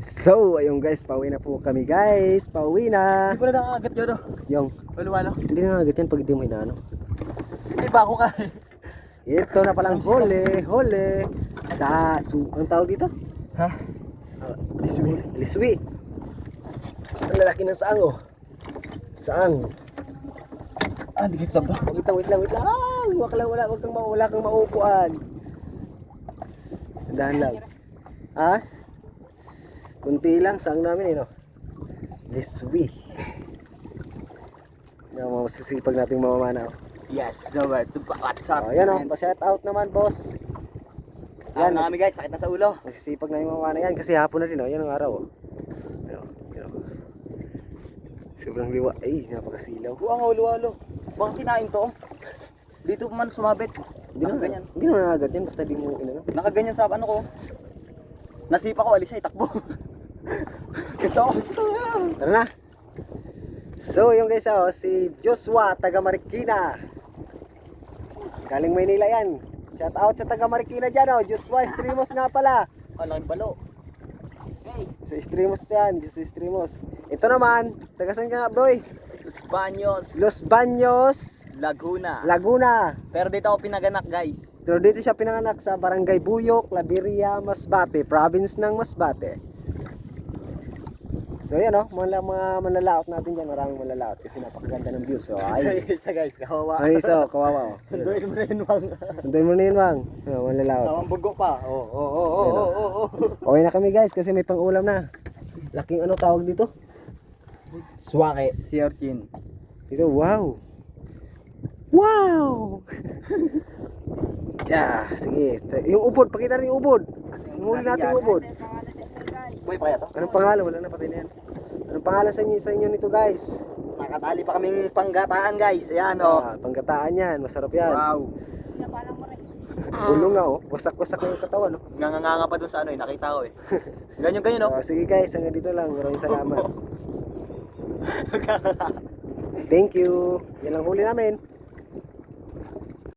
So, ayun guys, pauwi na po kami guys. Pauwi na. Hindi ko na nakakagat yun, oh. Yung, Walwalo. hindi na agad yan pag di mo inaano. Ay, bako ka. Ito na palang huli, huli. Sa, su, ang tawag dito? Ha? Liswi. Liswi. Ang lalaki ng saang oh. Saang. Ah, hindi kita ba? Wait lang, wait lang, wait lang. Ah, lang, wala, kang, ma- wala kang maupuan. Dahan lang. Ha? Kunti lang, saang namin eh, no? Liswi. Yan, mga masisipag nating mamamana. Oh. Yes, so what? What's up? Oh, yan oh, pa-shout out naman, boss. Yan na kami guys, sakit na sa ulo. Masisipag na yung mamamana yan kasi hapon na rin, oh. Yan ang araw, oh. Yan, oh. Yan, oh. Sobrang liwa. Ay, napakasilaw. Buwang walwalo. Baka kinain to. oh. Dito pa man sumabit. Hindi na, Nakaganyan. hindi na nakagat yan, basta di mo inano. Nakaganyan sa ano ko. Nasipa ko, alis siya, itakbo. Ito. Tara na. So, yung guys, oh, si Joshua, taga Marikina. Galing Maynila yan. Shout out sa taga Marikina dyan, oh. Joshua Streamos nga pala. Ang laking balo. Hey, So, Streamos yan. Joshua Streamos. Ito naman, taga saan ka nga, boy? Los Baños, Los Baños, Laguna. Laguna. Pero dito ako pinaganak guys. Pero dito siya pinanganak sa Barangay Buyok, Labiria, Masbate, province ng Masbate. So yan oh, mga, mga manlalaot natin dyan, maraming manlalaot kasi napakaganda ng view. So ay, Isa guys, kawawa. ay so, kawawa oh. Sunduin mo na yun, Wang. Sunduin mo na yun, Wang. Oh, manlalaot. Tawang bugo pa. Oo, oo, oo, oo, oo. Okay na kami guys kasi may pang-ulam na. Laking ano tawag dito? Swake, si Orchin. Dito, wow. Wow! yeah, sige. Yung ubod, pakita rin yung ubod. Huli natin yung ubod. Boy, pa kaya to? Anong pangalan? Wala na patay na yan. Anong pangalan sa inyo, sa inyo nito guys? Nakatali pa kaming panggataan guys. Ayan o. Ah, panggataan yan, masarap yan. Wow. Ulo nga oh, wasak-wasak na yung katawan oh. Nganganga pa dun sa ano eh, nakita ko eh. Ganyan ganyan no? Ah, sige guys, hanggang dito lang. Maraming salamat. Thank you. Yan lang huli namin.